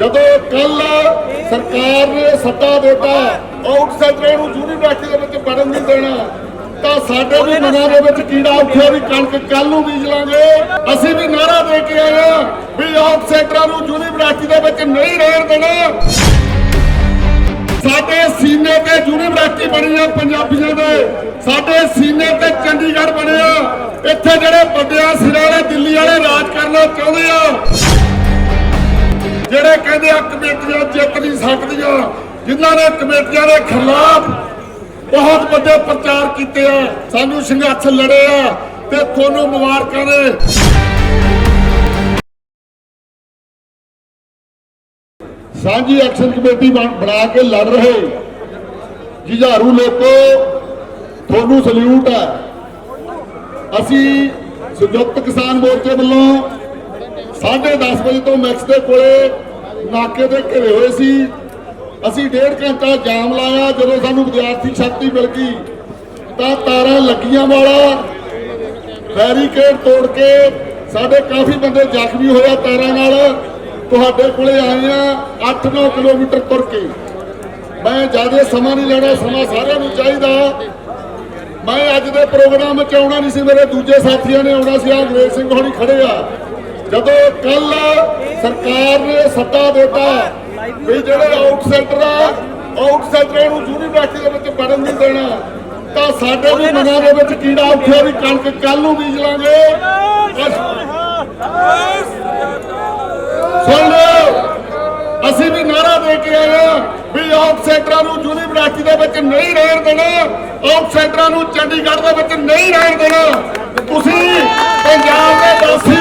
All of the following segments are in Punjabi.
ਜਦੋਂ ਕੱਲ ਸਰਕਾਰ ਨੇ ਸੱਤਾ ਦਿੱਤਾ, ਆਊਟਸਾਈਡਰਾਂ ਨੂੰ ਯੂਨੀਵਰਸਿਟੀ ਦੇ ਵਿੱਚ ਵੜਨ ਨਹੀਂ ਦੇਣਾ, ਤਾਂ ਸਾਡੇ ਵੀ ਮਨਾਂ ਦੇ ਵਿੱਚ ਕੀੜਾ ਉੱਠਿਆ ਵੀ ਕਣਕ ਕੱਲ ਨੂੰ ਬੀਜ ਲਾਂਗੇ। ਅਸੀਂ ਵੀ ਨਾਰਾ ਦੇ ਕੇ ਆਏ ਹਾਂ ਵੀ ਆਊਟਸਾਈਡਰਾਂ ਨੂੰ ਯੂਨੀਵਰਸਿਟੀ ਦੇ ਵਿੱਚ ਨਹੀਂ ਰਹਿਣ ਦੇਣਾ। ਸਾਡੇ ਸੀਨੇ ਤੇ ਯੂਨੀਵਰਸਿਟੀ ਬਣੀ ਆ ਪੰਜਾਬੀਆਂ ਦੇ। ਸਾਡੇ ਸੀਨੇ ਤੇ ਚੰਡੀਗੜ੍ਹ ਬਣਿਆ ਇੱਥੇ ਜਿਹੜੇ ਵੱਡਿਆਂ ਸਿਰਾਂ ਵਾਲੇ ਦਿੱਲੀ ਵਾਲੇ ਰਾਜ ਕਰਨਾ ਚਾਹੁੰਦੇ ਆ। ਜਿਹੜੇ ਕਹਿੰਦੇ ਆ ਕਮੇਟੀਆਂ ਜਿੱਤ ਨਹੀਂ ਸਕਦੀਆਂ, ਜਿਨ੍ਹਾਂ ਨੇ ਕਮੇਟੀਆਂ ਦੇ ਖਿਲਾਫ ਬਹੁਤ ਵੱਡੇ ਪ੍ਰਚਾਰ ਕੀਤੇ ਆ, ਸਾਨੂੰ ਸੰਘਰਸ਼ ਲੜੇ ਆ ਤੇ ਤੁਹਾਨੂੰ ਮੁਬਾਰਕਾਂ ਨੇ। ਸਾਂਝੀ ਐਕਸ਼ਨ ਕਮੇਟੀ ਬਣ- ਬਣਾ ਕੇ ਲੜ ਰਹੇ ਜੁਝਾਰੂ ਲੋਕੋ, ਤੁਹਾਨੂੰ ਸਲੂਟ ਹੈ ਅਸੀਂ ਸੰਯੁਕਤ ਕਿਸਾਨ ਮੋਰਚੇ ਵੱਲੋਂ 10:30 ਵਜੇ ਤੋਂ ਮੈਕਸ ਦੇ ਕੋਲੇ ਨਾਕੇ ਦੇ ਘਿਰੇ ਹੋਏ ਸੀ। ਅਸੀਂ ਡੇਢ ਘੰਟਾ ਜਾਮ ਲਾਇਆ। ਜਦੋਂ ਸਾਨੂੰ ਵਿਦਿਆਰਥੀ ਸ਼ਕਤੀ ਮਿਲ ਗਈ, ਤਾਂ ਤਾਰਾਂ ਲੱਗੀਆਂ ਵਾਲਾ ਬੈਰੀਕੇਡ ਤੋੜ ਕੇ ਸਾਡੇ ਕਾਫੀ ਬੰਦੇ ਜ਼ਖਮੀ ਹੋਇਆ ਤਾਰਾਂ ਨਾਲ। ਤੁਹਾਡੇ ਕੋਲੇ ਆਏ ਆ 8-9 ਕਿਲੋਮੀਟਰ ਤੁਰ ਕੇ। ਮੈਂ ਜ਼ਿਆਦਾ ਸਮਾਂ ਨਹੀਂ ਲੈਣਾ, ਸਮਾਂ ਸਾਰਿਆਂ ਨੂੰ ਚਾਹੀਦਾ। ਮੈਂ ਅੱਜ ਦੇ ਪ੍ਰੋਗਰਾਮ 'ਚ ਆਉਣਾ ਨਹੀਂ ਸੀ। ਮੇਰੇ ਦੂਜੇ ਸਾਥੀਆਂ ਨੇ ਆਉਣਾ ਸੀ। ਆ ਅੰਗਰੇਜ਼ ਸਿੰਘ ਹੋਣੀ ਖੜੇ ਆ। ਜਦੋਂ ਕੱਲ ਸਰਕਾਰ ਨੇ ਸੱਦਾ ਦਿੱਤਾ ਵੀ ਜਿਹੜੇ ਆਊਟਸਾਈਡਰ ਆ ਆਊਟਸਾਈਡਰਾਂ ਨੂੰ ਯੂਨੀਵਰਸਿਟੀ ਦੇ ਵਿੱਚ ਵੜਨ ਨਹੀਂ ਦੇਣਾ, ਤਾਂ ਸਾਡੇ ਵੀ ਮਨਾਂ ਦੇ ਵਿੱਚ ਕੀੜਾ ਉੱਠਿਆ ਵੀ ਕਣਕ ਕੱਲ ਨੂੰ ਬੀਜ ਲਾਂਗੇ। ਸੁਣ ਲਓ, ਅਸੀਂ ਵੀ ਨਾਰਾ ਦੇ ਕੇ ਆਏ ਹਾਂ ਵੀ ਆਊਟ ਸੈਂਟਰਾਂ ਨੂੰ ਯੂਨੀਵਰਸਿਟੀ ਦੇ ਵਿੱਚ ਨਹੀਂ ਰਹਿਣ ਦੇਣਾ ਆਊਟ ਸੈਂਟਰਾਂ ਨੂੰ ਚੰਡੀਗੜ੍ਹ ਦੇ ਵਿੱਚ ਨਹੀਂ ਰਹਿਣ ਦੇਣਾ। ਤੁਸੀਂ ਪੰਜਾਬ ਦੇ ਵਾਸੀ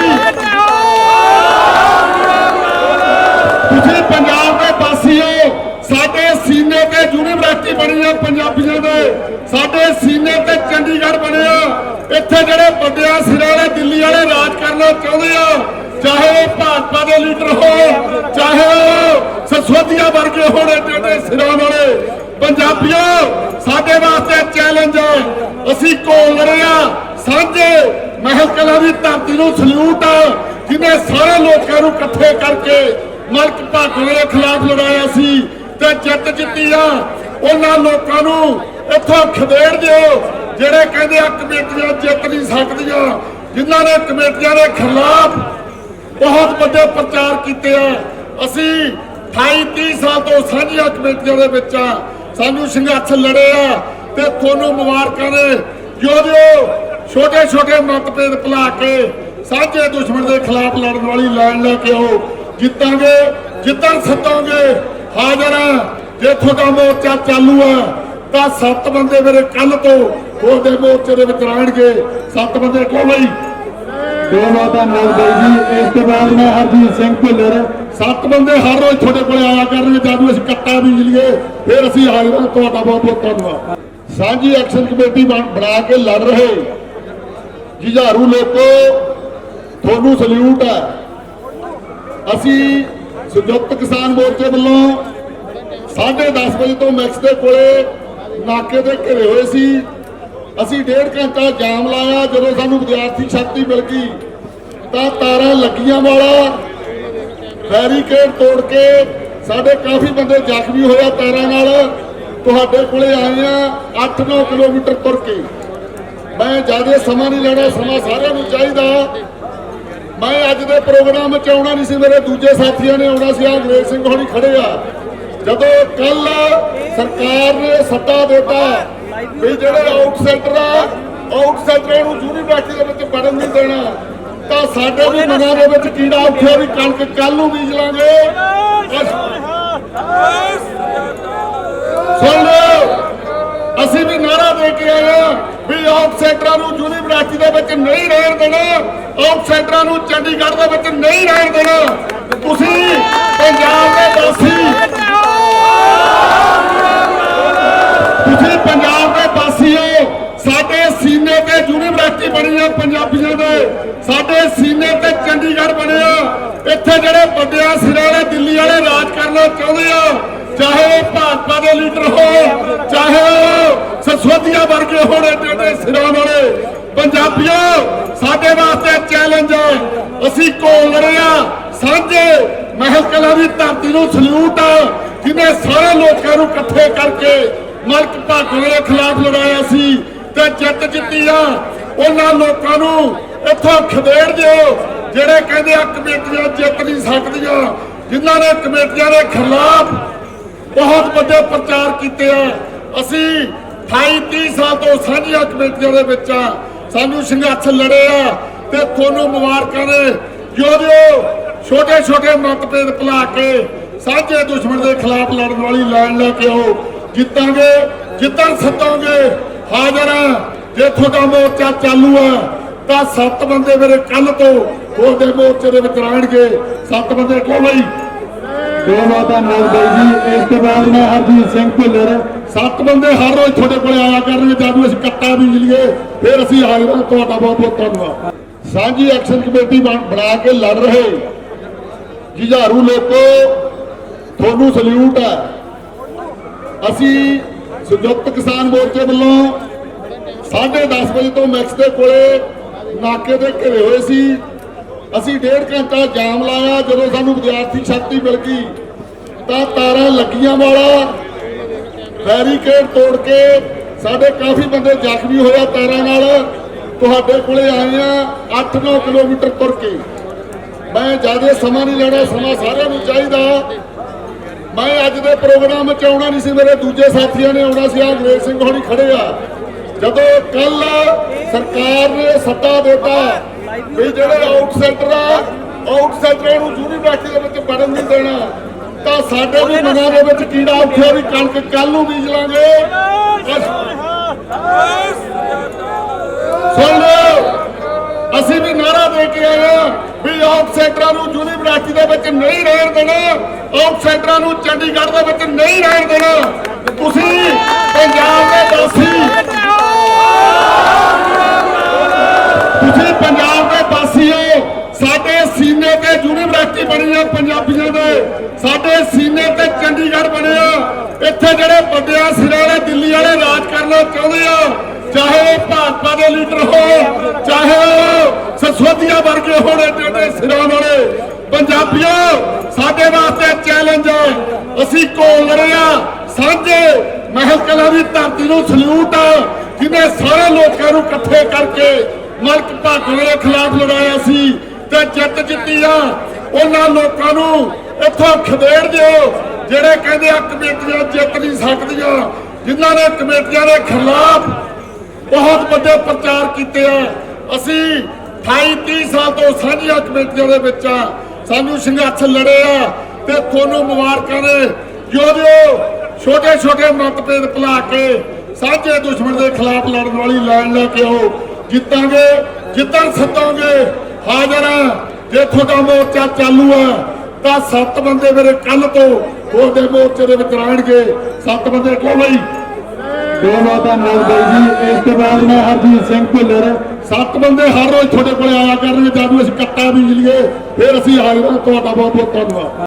ਇੱਥੇ ਜਿਹੜੇ ਵੱਡਿਆਂ ਸਿਰਾਂ ਵਾਲੇ ਦਿੱਲੀ ਵਾਲੇ ਰਾਜ ਕਰਨਾ ਚਾਹੁੰਦੇ ਆ, ਚਾਹੇ ਉਹ ਭਾਜਪਾ ਦੇ ਲੀਡਰ ਹੋ ਚਾਹੇ ਉਹ ਸਸਵਤੀਆ ਵਰਗੇ ਹੋਣ ਜਿਹੜੇ ਸਿਰਾਂ ਵਾਲੇ। ਪੰਜਾਬੀਓ, ਸਾਡੇ ਵਾਸਤੇ ਚੈਲੰਜ ਹੈ ਅਸੀਂ ਕੋਲ ਰਹੇ ਆ। ਸਾਂਝੇ ਮਹਿਕਲਾਂ ਦੀ ਧਰਤੀ ਨੂੰ ਸਲੂਟ ਆ ਜਿਹਨੇ ਸਾਰੇ ਲੋਕਾਂ ਨੂੰ ਇਕੱਠੇ ਕਰਕੇ ਮਲਕ ਭਾਗੋ ਦੇ ਖਿਲਾਫ ਲੜਾਇਆ ਸੀ ਤੇ ਜਿੱਤ ਜਿੱਤੀ ਆ। ਉਹਨਾਂ ਲੋਕਾਂ ਨੂੰ ਇੱਥੋਂ ਖਦੇੜ ਦਿਓ। ਜਿਹੜੇ ਕਹਿੰਦੇ ਆ ਕਮੇਟੀਆਂ ਜਿੱਤ ਨਹੀਂ ਸਕਦੀਆਂ, ਜਿਨ੍ਹਾਂ ਨੇ ਕਮੇਟੀਆਂ ਦੇ ਖਿਲਾਫ ਬਹੁਤ ਵੱਡੇ ਪ੍ਰਚਾਰ ਕੀਤੇ ਆ, ਅਸੀਂ 28 30 ਸਾਲ ਤੋਂ ਸਾਂਝੀਆਂ ਕਮੇਟੀਆਂ ਦੇ ਵਿੱਚ ਆ, ਸਾਨੂੰ ਸੰਘਰਸ਼ ਲੜੇ ਆ ਤੇ ਤੁਹਾਨੂੰ ਮੁਬਾਰਕਾਂ ਨੇ। ਜੋ ਛੋਟੇ ਛੋਟੇ ਮਤਭੇਦ ਭੁਲਾ ਕੇ ਸਾਂਝੇ ਦੁਸ਼ਮਣ ਦੇ ਖਿਲਾਫ ਲੜਨ ਵਾਲੀ ਲਾਈਨ ਲੈ ਕੇ ਆਓ। ਜਿੱਤਾਂਗੇ, ਜਿੱਤਣ ਸੱਤਾਂਗੇ, ਹਾਜ਼ਰ ਆ। ਜੇ ਤੁਹਾਡਾ ਮੋਰਚਾ ਚਾਲੂ ਆ, ਤਾਂ ਸੱਤ ਬੰਦੇ ਮੇਰੇ ਕੱਲ ਤੋਂ ਉਹਦੇ ਮੋਰਚੇ ਦੇ ਵਿੱਚ ਰਹਿਣਗੇ ਸੱਤ ਬੰਦੇ ਕਿਉਂ ਬਈ? ਬਹੁਤ ਬਹੁਤ ਧੰਨਵਾਦ ਬਾਈ ਜੀ ਇਸ ਤੋਂ ਬਾਅਦ ਮੈਂ ਹਰਜੀਤ ਸਿੰਘ ਭੁੱਲਰ। ਸੱਤ ਬੰਦੇ ਹਰ ਰੋਜ਼ ਤੁਹਾਡੇ ਕੋਲੇ ਆਇਆ ਕਰਨਗੇ ਜਦੋਂ ਅਸੀਂ ਕੱਟਾ ਬੀਜ ਲਈਏ ਫਿਰ ਅਸੀਂ ਹਾਂ। ਤੁਹਾਡਾ ਬਹੁਤ ਬਹੁਤ ਧੰਨਵਾਦ। ਸਾਂਝੀ ਐਕਸ਼ਨ ਕਮੇਟੀ ਬਣ- ਕੇ ਲੜ ਰਹੇ ਜੁਝਾਰੂ ਲੋਕੋ ਤੁਹਾਨੂੰ ਸਲੂਟ ਹੈ। ਅਸੀਂ ਸੰਯੁਕਤ ਕਿਸਾਨ ਮੋਰਚੇ ਵੱਲੋਂ 10:30 ਵਜੇ ਤੋਂ ਮੈਕਸ ਦੇ ਕੋਲੇ ਨਾਕੇ ਤੇ ਘਿਰੇ ਹੋਏ ਸੀ। ਅਸੀਂ ਡੇਢ ਘੰਟਾ ਜਾਮ ਲਾਇਆ, ਜਦੋਂ ਸਾਨੂੰ ਵਿਦਿਆਰਥੀ ਸ਼ਕਤੀ ਮਿਲ ਗਈ, ਤਾਂ ਤਾਰਾਂ ਲੱਗੀਆਂ ਵਾਲਾ ਬੈਰੀਕੇਡ ਤੋੜ ਕੇ ਸਾਡੇ ਕਾਫੀ ਬੰਦੇ ਜ਼ਖਮੀ ਹੋਇਆ ਤਾਰਾਂ ਨਾਲ। ਤੁਹਾਡੇ ਕੋਲੇ ਆਏ ਆ 8-9 ਕਿਲੋਮੀਟਰ ਤੁਰ ਕੇ। ਮੈਂ ਜ਼ਿਆਦਾ ਸਮਾਂ ਨਹੀਂ ਲੈਣਾ, ਸਮਾਂ ਸਾਰਿਆਂ ਨੂੰ ਚਾਹੀਦਾ। ਮੈਂ ਅੱਜ ਦੇ ਪ੍ਰੋਗਰਾਮ ਵਿੱਚ ਆਉਣਾ ਨਹੀਂ ਸੀ, ਮੇਰੇ ਦੂਜੇ ਸਾਥੀਆਂ ਨੇ ਆਉਣਾ ਸੀ ਆ ਅੰਗਰੇਜ਼ ਸਿੰਘ ਹੋਣੀ ਖੜੇ ਆ। ਜਦੋਂ ਕੱਲ ਸਰਕਾਰ ਨੇ ਸੱਤਾ ਦਿੱਤਾ ਵੀ ਜਿਹੜੇ ਆਊਟਸਾਈਡਰ ਆ ਆਊਟਸਾਈਡਰਾਂ ਨੂੰ ਯੂਨੀਵਰਸਿਟੀ ਦੇ ਵਿੱਚ ਵੜਨ ਨਹੀਂ ਦੇਣਾ। ਤਾਂ ਸਾਡੇ ਵੀ ਮਨਾਂ ਦੇ ਵਿੱਚ ਕੀੜਾ ਉੱਠਿਆ ਵੀ ਕਣਕ ਕੱਲ ਨੂੰ ਬੀਜ ਲਾਂਗੇ। ਸੁਣ ਲਓ। ਅਸੀਂ ਵੀ ਨਾਰਾ ਦੇ ਕੇ ਆਏ ਹਾਂ ਵੀ ਆਊਟਸਾਈਡਰਾਂ ਨੂੰ ਯੂਨੀਵਰਸਿਟੀ ਦੇ ਵਿੱਚ ਨਹੀਂ ਰਹਿਣ ਦੇਣਾ। ਆਊਟਸਾਈਡਰਾਂ ਨੂੰ ਚੰਡੀਗੜ੍ਹ ਦੇ ਵਿੱਚ ਨਹੀਂ ਰਹਿਣ ਦੇਣਾ। ਤੁਸੀਂ ਪੰਜਾਬ ਦੇ ਵਾਸੀ ਤੁਸੀਂ ਪੰਜਾਬ ਦੇ ਵਾਸੀ ਹੋ ਸਾਡੇ ਸੀਨੇ ਤੇ ਯੂਨੀਵਰਸਿਟੀ ਬਣੀ ਆ ਪੰਜਾਬੀਆਂ ਦੇ ਸਾਡੇ ਸੀਨੇ ਤੇ ਚੰਡੀਗੜ੍ਹ ਬਣਿਆ ਇੱਥੇ ਜਿਹੜੇ ਵੱਡਿਆਂ ਸਿਰਾਂ ਵਾਲੇ ਦਿੱਲੀ ਵਾਲੇ ਰਾਜ ਕਰਨਾ ਚਾਹੁੰਦੇ ਆ ਚਾਹੇ ਭਾਜਪਾ ਦੇ ਲੀਡਰ ਹੋਣ ਚਾਹੇ ਉਹ ਵਰਗੇ ਹੋਣ ਜਿਹੜੇ ਸਿਰਾਂ ਵਾਲੇ। ਪੰਜਾਬੀਓ, ਸਾਡੇ ਵਾਸਤੇ ਚੈਲੰਜ ਹੈ। ਅਸੀਂ ਕੋਲ ਰਹੇ ਸਾਂਝੇ ਮਹਿਲ ਕਲਾਂ ਦੀ ਧਰਤੀ ਨੂੰ ਸਲੂਟ ਆ ਜਿਨੇ ਸਾਰੇ ਲੋਕਾਂ ਨੂੰ ਇਕੱਠੇ ਕਰਕੇ ਮਲਕ ਭਾਗੋ ਦੇ ਖਿਲਾਫ ਲੜਾਇਆ ਸੀ ਤੇ ਜਿੱਤ ਜਿੱਤੀ ਆ। ਉਹਨਾਂ ਲੋਕਾਂ ਨੂੰ ਇੱਥੋਂ ਖਦੇੜ ਦਿਓ, ਜਿਹੜੇ ਕਹਿੰਦੇ ਆ ਕਮੇਟੀਆਂ ਜਿੱਤ ਨਹੀਂ ਸਕਦੀਆਂ, ਜਿਨ੍ਹਾਂ ਨੇ ਕਮੇਟੀਆਂ ਦੇ ਖਿਲਾਫ ਬਹੁਤ ਵੱਡੇ ਪ੍ਰਚਾਰ ਕੀਤੇ ਆ। ਅਸੀਂ 28 30 ਸਾਲ ਤੋਂ ਸਾਂਝੀਆਂ ਕਮੇਟੀਆਂ ਦੇ ਵਿੱਚ ਆ। ਸਾਨੂੰ ਸੰਘਰਸ਼ ਲੜੇ ਆ ਤੇ ਤੁਹਾਨੂੰ ਮੁਬਾਰਕਾਂ ਨੇ। ਜੋ ਜੋ ਛੋਟੇ ਛੋਟੇ ਮਤਭੇਦ ਭੁਲਾ ਕੇ ਸਾਂਝੇ ਦੁਸ਼ਮਣ ਦੇ ਖਿਲਾਫ ਲੜਨ ਵਾਲੀ ਲੜਨ ਲੈ ਕੇ ਆਓ। ਜਿੱਤਾਂਗੇ, ਜਿੱਤਣ ਸੱਤਾਂਗੇ, ਹਾਜ਼ਰ ਆ। ਜੇ ਤੁਹਾਡਾ ਮੋਰਚਾ ਚਾਲੂ ਆ, ਤਾਂ ਸੱਤ ਬੰਦੇ ਮੇਰੇ ਕੱਲ ਤੋਂ ਉਹਦੇ ਮੋਰਚੇ ਦੇ ਵਿੱਚ ਰਹਿਣਗੇ। ਸੱਤ ਬੰਦੇ ਕਿਉਂ ਬਈ? ਬਹੁਤ ਬਹੁਤ ਧੰਨਵਾਦ ਬਾਈ ਜੀ, ਇਸ ਤੋਂ ਬਾਅਦ ਮੈਂ ਹਰਜੀਤ ਸਿੰਘ ਭੁੱਲਰ। ਸੱਤ ਬੰਦੇ ਹਰ ਰੋਜ਼ ਤੁਹਾਡੇ ਕੋਲੇ ਆਇਆ ਕਰਨਗੇ, ਜਦੋਂ ਅਸੀਂ ਕੱਟਾ ਵੀ ਲਈਏ। ਫਿਰ ਅਸੀਂ ਹਾਜ਼ਰ ਤੁਹਾਡਾ ਬਹੁਤ ਬਹੁਤ ਧੰਨਵਾਦ। ਸਾਂਝੀ ਐਕਸ਼ਨ ਕਮੇਟੀ ਬਣਾ ਕੇ ਲੜ ਰਹੇ। ਜੁਝਾਰੂ ਲੋਕੋ, ਤੁਹਾਨੂੰ ਸਲੂਟ ਹੈ। ਅਸੀਂ ਸੰਯੁਕਤ ਕਿਸਾਨ ਮੋਰਚੇ ਵੱਲੋਂ 10:30 ਵਜੇ ਤੋਂ ਮੈਕਸ ਦੇ ਕੋਲੇ ਨਾਕੇ ਦੇ ਘਿਰੇ ਹੋਏ ਸੀ। ਅਸੀਂ ਡੇਢ ਘੰਟਾ ਜਾਮ ਲਾਇਆ, ਜਦੋਂ ਸਾਨੂੰ ਵਿਦਿਆਰਥੀ ਸ਼ਕਤੀ ਮਿਲ ਗਈ, ਤਾਂ ਤਾਰਾਂ ਲੱਗੀਆਂ ਵਾਲਾ, ਬੈਰੀਕੇਡ ਤੋੜ ਕੇ ਸਾਡੇ ਕਾਫੀ ਬੰਦੇ ਜ਼ਖਮੀ ਹੋਇਆ ਤਾਰਾਂ ਨਾਲ। ਤੁਹਾਡੇ ਕੋਲੇ ਆਏ ਆ 8-9 ਕਿਲੋਮੀਟਰ ਤੁਰ ਕੇ। ਮੈਂ ਜ਼ਿਆਦਾ ਸਮਾਂ ਨਹੀਂ ਲੈਣਾ, ਸਮਾਂ ਸਾਰਿਆਂ ਨੂੰ ਚਾਹੀਦਾ। ਮੈਂ ਅੱਜ ਦੇ ਪ੍ਰੋਗਰਾਮ ਵਿੱਚ ਆਉਣਾ ਨਹੀਂ ਸੀ, ਮੇਰੇ ਦੂਜੇ ਸਾਥੀਆਂ ਨੇ ਆਉਣਾ ਸੀ ਆ ਅੰਗਰੇਜ਼ ਸਿੰਘ ਹੋਣੀ ਖੜੇ ਆ। ਜਦੋਂ ਕੱਲ ਸਰਕਾਰ ਨੇ ਸੱਤਾ ਦਿੱਤਾ ਵੀ ਜਿਹੜੇ ਆਊਟਸਾਈਡਰ ਆ ਆਊਟਸਾਈਡਰਾਂ ਨੂੰ ਯੂਨੀਵਰਸਿਟੀ ਦੇ ਵਿੱਚ ਵੜਨ ਨਹੀਂ ਦੇਣਾ। ਤਾਂ ਸਾਡੇ ਵੀ ਮਨਾਂ ਦੇ ਵਿੱਚ ਕੀੜਾ ਉੱਠਿਆ ਵੀ ਕਣਕ ਕੱਲ ਨੂੰ ਬੀਜ ਲਾਂਗੇ। ਸੁਣ ਲਓ ਅਸੀਂ ਵੀ ਨਾਰਾ ਦੇ ਕੇ ਆਏ ਹਾਂ ਵੀ ਆਊਟਸਾਈਡਰਾਂ ਨੂੰ ਯੂਨੀਵਰਸਿਟੀ ਦੇ ਵਿੱਚ ਨਹੀਂ ਰਹਿਣ ਦੇਣਾ। ਆਊਟਸਾਈਡਰਾਂ ਨੂੰ ਚੰਡੀਗੜ੍ਹ ਦੇ ਵਿੱਚ ਨਹੀਂ ਰਹਿਣ ਦੇਣਾ। ਤੁਸੀਂ ਪੰਜਾਬ ਦੇ ਵਾਸੀ। ਬਣੀ ਆ ਪੰਜਾਬੀਆਂ ਦੇ ਸਾਡੇ ਸੀਨੇ ਤੇ ਚੰਡੀਗੜ੍ਹ ਬਣਿਆ ਇੱਥੇ ਜਿਹੜੇ ਵੱਡਿਆਂ ਸਿਰਾਂ ਵਾਲੇ ਦਿੱਲੀ ਵਾਲੇ ਰਾਜ ਕਰਨਾ ਚਾਹੁੰਦੇ ਆ, ਚਾਹੇ ਉਹ ਭਾਜਪਾ ਦੇ ਲੀਡਰ ਹੋਣ, ਚਾਹੇ ਉਹ ਸਸਵਤੀਆ ਵਰਗੇ ਹੋਣ ਜਿਹੜੇ ਸਿਰਾਂ ਵਾਲੇ। ਪੰਜਾਬੀਓ ਸਾਡੇ ਵਾਸਤੇ ਚੈਲੰਜ ਹੈ ਅਸੀਂ ਕੋਲ ਰਹੇ ਆ। ਸਾਂਝੇ ਮਹਿਲ ਕਲਾਂ ਦੀ ਧਰਤੀ ਨੂੰ ਸਲੂਟ ਆ, ਜਿਨੇ ਸਾਰੇ ਲੋਕਾਂ ਨੂੰ ਇਕੱਠੇ ਕਰਕੇ ਮਲਕ ਭਾਗੋ ਦੇ ਖਿਲਾਫ ਲੜਾਇਆ ਸੀ ਤੇ ਜਿੱਤ ਜਿੱਤੀ ਆ। ਉਹਨਾਂ ਲੋਕਾਂ ਨੂੰ ਇੱਥੋਂ ਖਦੇੜ ਦਿਓ, ਜਿਹੜੇ ਕਹਿੰਦੇ ਆ ਕਮੇਟੀਆਂ ਜਿੱਤ ਨਹੀਂ ਸਕਦੀਆਂ, ਜਿਨ੍ਹਾਂ ਨੇ ਕਮੇਟੀਆਂ ਦੇ ਖਿਲਾਫ ਬਹੁਤ ਵੱਡੇ ਪ੍ਰਚਾਰ ਕੀਤੇ ਆ। ਅਸੀਂ 28 30 ਸਾਲ ਤੋਂ ਸਾਂਝੀਆਂ ਕਮੇਟੀਆਂ ਦੇ ਵਿੱਚ ਆ। ਸਾਨੂੰ ਸੰਘਰਸ਼ ਲੜੇ ਆ ਤੇ ਤੁਹਾਨੂੰ ਮੁਬਾਰਕਾਂ ਨੇ। ਜੋ ਜੋ ਛੋਟੇ ਛੋਟੇ ਮਤਭੇਦ ਭੁਲਾ ਕੇ ਸਾਂਝੇ ਦੁਸ਼ਮਣ ਦੇ ਖਿਲਾਫ ਲੜਨ ਵਾਲੀ ਲੈਣ ਲੈ ਕੇ ਆਓ। ਜਿੱਤਾਂਗੇ, ਜਿੱਤਣ ਸੱਤਾਂਗੇ। ਹਾਜ਼ਰ ਆ ਜੇ ਤੁਹਾਡਾ ਮੋਰਚਾ ਚਾਲੂ ਆ ਤਾਂ ਸੱਤ ਬੰਦੇ ਮੇਰੇ ਕੱਲ ਤੋਂ ਉਹਦੇ ਮੋਰਚੇ ਦੇ ਵਿੱਚ ਰਹਿਣਗੇ। ਸੱਤ ਬੰਦੇ ਕਿਉਂ ਬਈ? ਬਹੁਤ ਬਹੁਤ ਧੰਨਵਾਦ ਬਾਈ ਜੀ ਇਸ ਤੋਂ ਬਾਅਦ ਮੈਂ ਹਰਜੀਤ ਸਿੰਘ ਭੁੱਲਰ। ਸੱਤ ਬੰਦੇ ਹਰ ਰੋਜ਼ ਤੁਹਾਡੇ ਕੋਲੇ ਆਇਆ ਕਰਨਗੇ ਜਦੋਂ ਅਸੀਂ ਕੱਟਾ ਬੀਜ ਲਈਏ ਫਿਰ ਅਸੀਂ ਹਾਂ। ਤੁਹਾਡਾ ਬਹੁਤ ਬਹੁਤ ਧੰਨਵਾਦ।